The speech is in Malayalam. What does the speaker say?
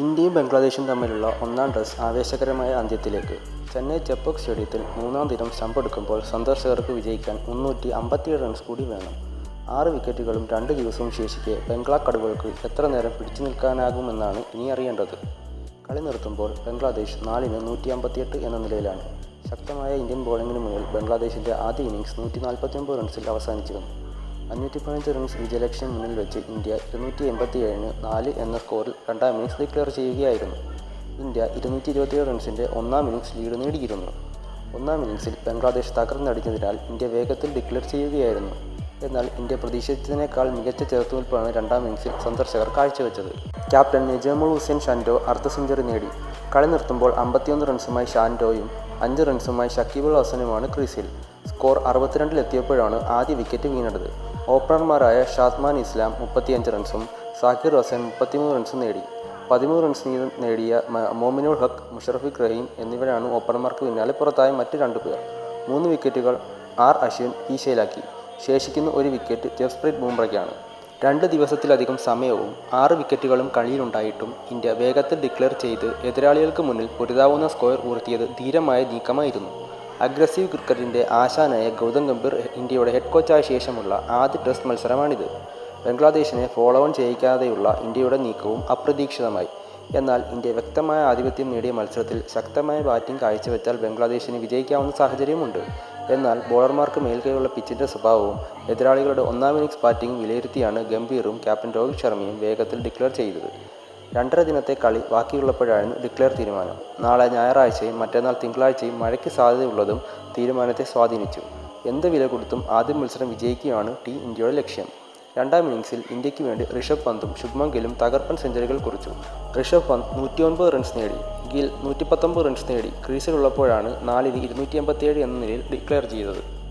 ഇന്ത്യയും ബംഗ്ലാദേശും തമ്മിലുള്ള ഒന്നാം ടെസ്റ്റ് ആവേശകരമായ അന്ത്യത്തിലേക്ക്. ചെന്നൈ ചെപ്പോക്ക് സ്റ്റേഡിയത്തിൽ മൂന്നാം ദിനം സ്റ്റമ്പെടുക്കുമ്പോൾ സന്ദർശകർക്ക് വിജയിക്കാൻ മുന്നൂറ്റി അമ്പത്തിയേഴ് റൺസ് കൂടി വേണം. ആറ് വിക്കറ്റുകളും രണ്ട് ദിവസവും ശേഷിക്കെ ബംഗ്ലാ കടുവകൾക്ക് എത്ര നേരം പിടിച്ചു നിൽക്കാനാകുമെന്നാണ് ഇനി അറിയേണ്ടത്. കളി നിർത്തുമ്പോൾ ബംഗ്ലാദേശ് നാലിന് നൂറ്റി അമ്പത്തിയെട്ട് എന്ന നിലയിലാണ്. ശക്തമായ ഇന്ത്യൻ ബോളിംഗിന് മുന്നിൽ ബംഗ്ലാദേശിന്റെ ആദ്യ ഇന്നിംഗ്സ് നൂറ്റി നാൽപ്പത്തിയൊമ്പത് റൺസിൽ അവസാനിച്ചിരുന്നു. അഞ്ഞൂറ്റി പതിനഞ്ച് റൺസ് വിജയലക്ഷ്യം മുന്നിൽ വെച്ച് ഇന്ത്യ ഇരുന്നൂറ്റി എൺപത്തി ഏഴിന് നാല് എന്ന സ്കോറിൽ രണ്ടാം ഇന്നിംഗ്സ് ഡിക്ലെയർ ചെയ്യുകയായിരുന്നു. ഇന്ത്യ ഇരുന്നൂറ്റി ഇരുപത്തിയേഴ് റൺസിന്റെ ഒന്നാം ഇന്നിംഗ്സ് ലീഡ് നേടിയിരുന്നു. ഒന്നാം ഇന്നിംഗ്സിൽ ബംഗ്ലാദേശ് തകർന്നടിഞ്ഞതിനാൽ ഇന്ത്യ വേഗത്തിൽ ഡിക്ലെയർ ചെയ്യുകയായിരുന്നു. എന്നാൽ ഇന്ത്യ പ്രതീക്ഷിച്ചതിനേക്കാൾ മികച്ച ചെറുത്തുനിൽപ്പാണ് രണ്ടാം ഇന്നിംഗ്സിൽ സന്ദർശകർ കാഴ്ചവെച്ചത്. ക്യാപ്റ്റൻ നിജാമുൾ ഹുസൈൻ ഷാൻഡോ അർദ്ധ സെഞ്ചുറി നേടി. കളി നിർത്തുമ്പോൾ അമ്പത്തിയൊന്ന് റൺസുമായി ഷാൻഡോയും അഞ്ച് റൺസുമായി ഷക്കീബുൾ ഹസനുമാണ് ക്രീസിൽ. സ്കോർ അറുപത്തിരണ്ടിലെത്തിയപ്പോഴാണ് ആദ്യ വിക്കറ്റ് വീണത്. ഓപ്പണർമാരായ ഷാത്മാൻ ഇസ്ലാം മുപ്പത്തിയഞ്ച് റൺസും സാക്കിർ ഹസൻ മുപ്പത്തിമൂന്ന് റൺസും നേടി. പതിമൂന്ന് റൺസ് വീതം നേടിയ മോമിനുൾ ഹക്ക് മുഷറഫിഖ് റഹീം എന്നിവരാണ് ഓപ്പണർമാർക്ക് പിന്നാലെ പുറത്തായ മറ്റ് രണ്ടു പേർ. മൂന്ന് വിക്കറ്റുകൾ ആർ അശ്വിൻ ഈശയിലാക്കി ശേഷിക്കുന്ന ഒരു വിക്കറ്റ് ജസ്പ്രീത് ബുംറയ്ക്കാണ്. രണ്ട് ദിവസത്തിലധികം സമയവും ആറ് വിക്കറ്റുകളും കളിയിലുണ്ടായിട്ടും ഇന്ത്യ വേഗത്തിൽ ഡിക്ലെയർ ചെയ്ത് എതിരാളികൾക്ക് മുന്നിൽ പൊരുതാവുന്ന സ്കോർ ഉയർത്തിയത് ധീരമായ നീക്കമായിരുന്നു. അഗ്രസീവ് ക്രിക്കറ്റിന്റെ ആശാനായ ഗൗതം ഗംഭീർ ഇന്ത്യയുടെ ഹെഡ് കോച്ചായ ശേഷമുള്ള ആദ്യ ടെസ്റ്റ് മത്സരമാണിത്. ബംഗ്ലാദേശിനെ ഫോളോ ഓൺ ചെയ്യിക്കാതെയുള്ള ഇന്ത്യയുടെ നീക്കവും അപ്രതീക്ഷിതമായി. എന്നാൽ ഇന്ത്യ വ്യക്തമായ ആധിപത്യം നേടിയ മത്സരത്തിൽ ശക്തമായ ബാറ്റിംഗ് കാഴ്ചവെച്ചാൽ ബംഗ്ലാദേശിന് വിജയിക്കാവുന്ന സാഹചര്യമുണ്ട്. എന്നാൽ ബോളർമാർക്ക് മേൽക്കൈയുള്ള പിച്ചിന്റെ സ്വഭാവവും എതിരാളികളുടെ ഒന്നാം ഇന്നിംഗ്സ് ബാറ്റിംഗ് വിലയിരുത്തിയാണ് ഗംഭീറും ക്യാപ്റ്റൻ രോഹിത് ശർമ്മയും വേഗത്തിൽ ഡിക്ലെയർ ചെയ്തത്. രണ്ടര ദിനത്തെ കളി ബാക്കിയുള്ളപ്പോഴായിരുന്നു ഡിക്ലെയർ തീരുമാനം. നാളെ ഞായറാഴ്ചയും മറ്റന്നാൾ തിങ്കളാഴ്ചയും മഴയ്ക്ക് സാധ്യതയുള്ളതും തീരുമാനത്തെ സ്വാധീനിച്ചു. എന്ത് വില കൊടുത്തും ആദ്യ മത്സരം വിജയിക്കുകയാണ് ടീം ഇന്ത്യയുടെ ലക്ഷ്യം. രണ്ടാം ഇന്നിംഗ്സിൽ ഇന്ത്യയ്ക്ക് വേണ്ടി ഋഷഭ് പന്തും ശുഭ്മൻ തകർപ്പൻ സെഞ്ചുറികൾ കുറിച്ചു. ഋഷഭ് പന്ത് നൂറ്റിയൊൻപത് റൺസ് നേടി. ഗിൽ നൂറ്റി പത്തൊമ്പത് റൺസ് നേടി. ക്രീസിലുള്ളപ്പോഴാണ് നാലിന് ഇരുന്നൂറ്റി എൺപത്തിയേഴ് എന്ന നിലയിൽ ഡിക്ലെയർ ചെയ്തത്.